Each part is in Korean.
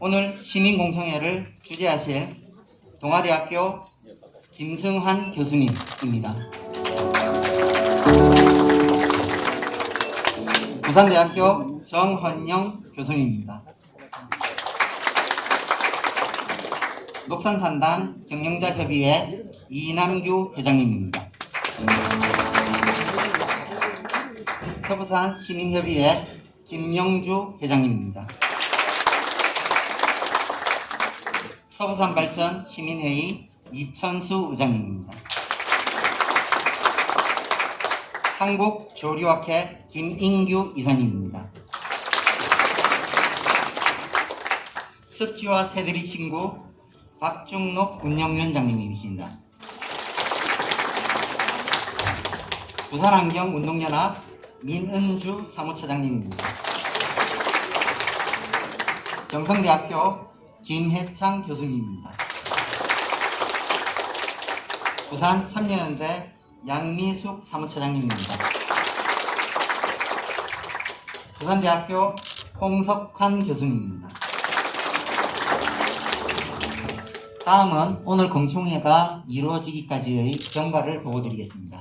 오늘 시민공청회를 주재하실 동아대학교 김승환 교수님입니다. 부산대학교 정헌영 교수님입니다. 녹산산단 경영자협의회 이남규 회장님입니다. 서부산 시민협의회 김영주 회장님입니다. 서부산 발전 시민회의 이천수 의장님입니다. 한국 조류학회 김인규 이사님입니다. 습지와 새들이 친구 박중록 운영위원장님이십니다. 부산환경운동연합 민은주 사무처장님입니다. 경성대학교 김혜창 교수님입니다. 부산 참여연대 양미숙 사무처장님입니다. 부산대학교 홍석환 교수님입니다. 다음은 오늘 공청회가 이루어지기까지의 경과를 보고드리겠습니다.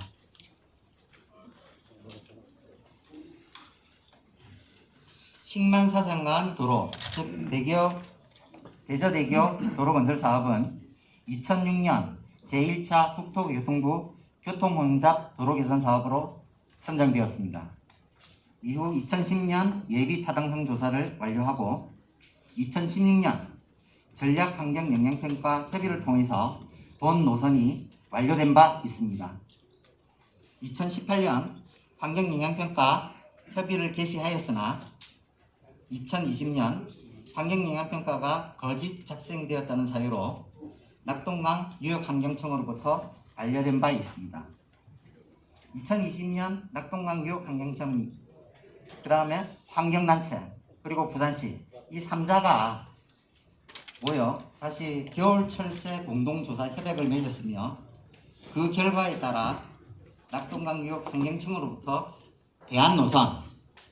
식만사상간 도로, 즉 대교, 대저대교 도로 건설 사업은 2006년 제1차 국토교통부 교통혼잡 도로 개선 사업으로 선정되었습니다. 이후 2010년 예비 타당성 조사를 완료하고 2016년 전략 환경 영향평가 협의를 통해서 본 노선이 완료된 바 있습니다. 2018년 환경 영향평가 협의를 개시하였으나 2020년 환경 영향 평가가 거짓 작성되었다는 사유로 낙동강 유역환경청으로부터 반려된 바 있습니다. 2020년 낙동강 유역환경청 그 다음에 환경단체 그리고 부산시 이 3자가 모여 다시 겨울철새 공동조사 협약을 맺었으며 그 결과에 따라 낙동강 유역환경청으로부터 대안 노선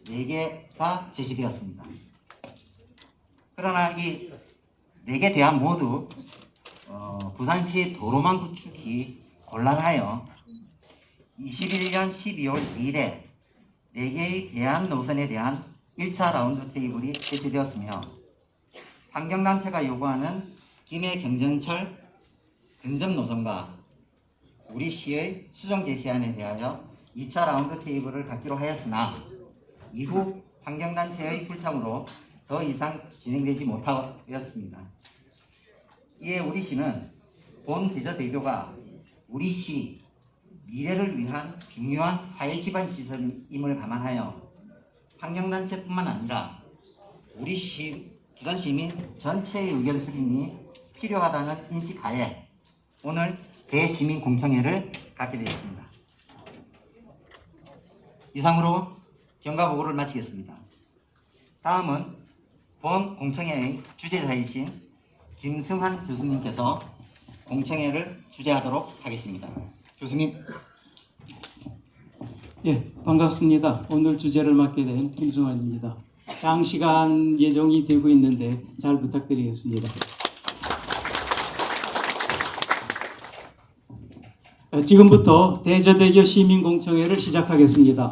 4개가 제시되었습니다. 그러나 이 4개 대안 모두 어, 부산시 도로망 구축이 곤란하여 21년 12월 2일에 4개의 대안 노선에 대한 1차 라운드 테이블이 제시되었으며 환경단체가 요구하는 김해 경전철 근접 노선과 우리 시의 수정 제시안에 대하여 2차 라운드 테이블을 갖기로 하였으나 이후 환경단체의 불참으로 더 이상 진행되지 못하였습니다. 이에 우리 시는 본 대저대교가 우리 시 미래를 위한 중요한 사회 기반 시설임을 감안하여 환경단체뿐만 아니라 우리 시 부산 시민 전체의 의견 수렴이 필요하다는 인식하에 오늘 대시민 공청회를 갖게 되었습니다. 이상으로 경과 보고를 마치겠습니다. 다음은 본 공청회의 주재자이신 김승환 교수님께서 공청회를 주재하도록 하겠습니다. 교수님, 예, 반갑습니다. 오늘 주제를 맡게 된 김승환입니다. 장시간 예정이 되고 있는데 잘 부탁드리겠습니다. 어, 지금부터 대저대교 시민공청회를 시작하겠습니다.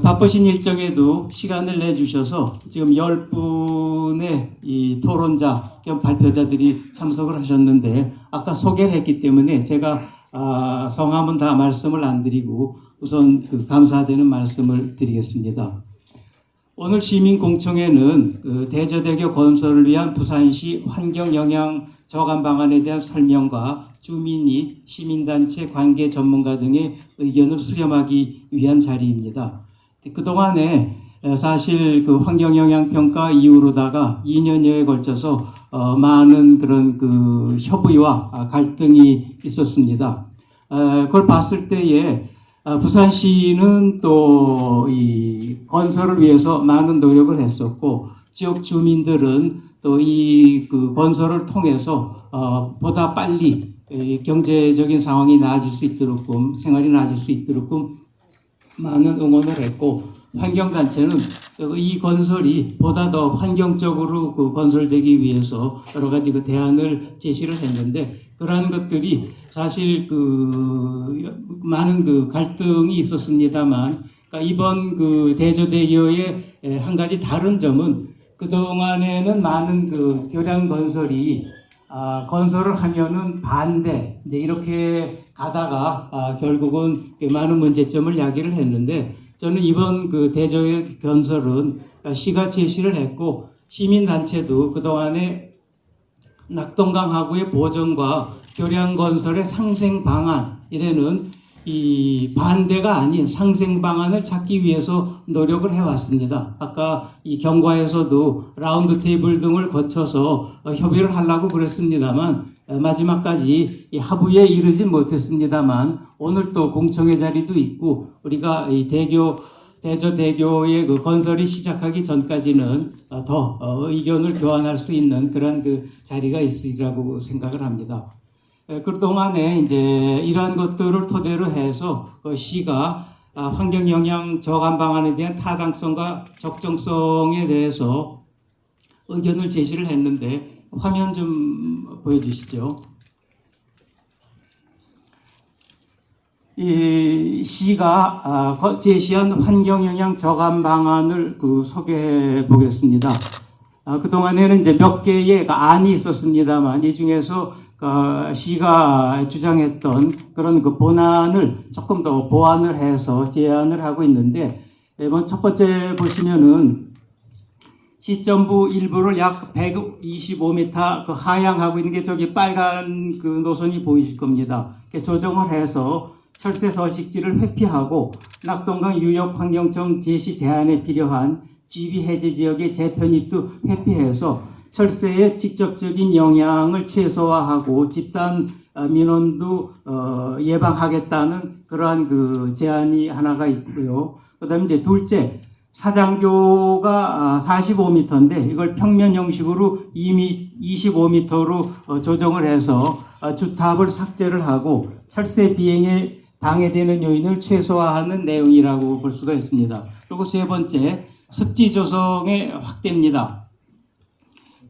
바쁘신 일정에도 시간을 내주셔서 지금 10분의 이 토론자 겸 발표자들이 참석을 하셨는데 아까 소개를 했기 때문에 제가 아, 성함은 다 말씀을 안 드리고 우선 그 감사되는 말씀을 드리겠습니다. 오늘 시민공청회는 그 대저대교 건설을 위한 부산시 환경영향 저감 방안에 대한 설명과 주민 및 시민단체 관계 전문가 등의 의견을 수렴하기 위한 자리입니다. 그동안에 사실 그 환경영향평가 이후로다가 2년여에 걸쳐서 어, 많은 그런 그 협의와 갈등이 있었습니다. 어, 그걸 봤을 때에 아, 부산시는 또 이 건설을 위해서 많은 노력을 했었고 지역 주민들은 또 이 그 건설을 통해서 어 보다 빨리 이 경제적인 상황이 나아질 수 있도록끔 생활이 나아질 수 있도록끔 많은 응원을 했고 환경단체는 이 건설이 보다 더 환경적으로 그 건설되기 위해서 여러 가지 그 대안을 제시를 했는데 그러한 것들이 사실 그 많은 그 갈등이 있었습니다만 그러니까 이번 그 대저대교의 한 가지 다른 점은 그 동안에는 많은 그 교량 건설이 아, 건설을 하면은 반대. 이제 이렇게 가다가 아, 결국은 그 많은 문제점을 야기를 했는데 저는 이번 그 대저의 건설은 시가 제시를 했고 시민 단체도 그 동안에 낙동강 하구의 보전과 교량 건설의 상생 방안 이래는 이 반대가 아닌 상생 방안을 찾기 위해서 노력을 해왔습니다. 아까 이 경과에서도 라운드 테이블 등을 거쳐서 어, 협의를 하려고 그랬습니다만 어, 마지막까지 이 합의에 이르지 못했습니다만 오늘 또 공청회 자리도 있고 우리가 이 대교 대저 대교의 그 건설이 시작하기 전까지는 어, 더 어, 의견을 교환할 수 있는 그런 그 자리가 있으리라고 생각을 합니다. 에, 그동안에 이제 이러한 것들을 토대로 해서 그 시가 아, 환경 영향 저감 방안에 대한 타당성과 적정성에 대해서 의견을 제시를 했는데 화면 좀 보여주시죠. 이 시가 아, 거- 제시한 환경 영향 저감 방안을 그 소개해 보겠습니다. 아, 그 동안에는 이제 몇 개의 그 안이 있었습니다만 이 중에서 그 시가 주장했던 그런 그 본안을 조금 더 보완을 해서 제안을 하고 있는데 예, 뭐첫 번째 보시면은 시점부 일부를 약 125m 그 하향하고 있는 게 저기 빨간 그 노선이 보이실 겁니다. 조정을 해서 철새 서식지를 회피하고 낙동강 유역 환경청 제시 대안에 필요한 GB 해제 지역의 재편입도 회피해서 철새의 직접적인 영향을 최소화하고 집단 어, 민원도 어, 예방하겠다는 그러한 그 제안이 하나가 있고요. 그다음에 이제 둘째 사장교가 45m인데 이걸 평면 형식으로 25m로 어, 조정을 해서 어, 주탑을 삭제를 하고 철새 비행에 방해되는 요인을 최소화하는 내용이라고 볼 수가 있습니다. 그리고 세 번째 습지 조성의 확대입니다.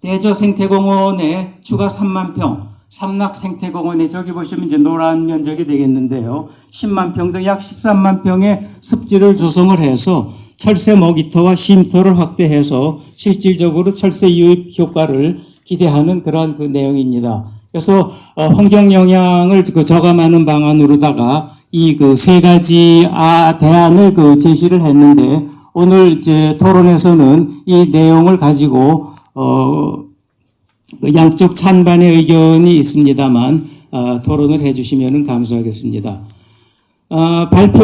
대저 생태공원에 추가 3만 평, 삼락 생태공원에 저기 보시면 이제 노란 면적이 되겠는데요. 10만 평 등 약 13만 평의 습지를 조성을 해서 철새 먹이터와 쉼터를 확대해서 실질적으로 철새 유입 효과를 기대하는 그러한 그 내용입니다. 그래서 어, 환경 영향을 그 저감하는 방안으로다가 이 그 세 가지 아 대안을 그 제시를 했는데 오늘 이제 토론에서는 이 내용을 가지고 어그 양쪽 찬반의 의견이 있습니다만 어, 토론을 해주시면 감사하겠습니다. 어, 발표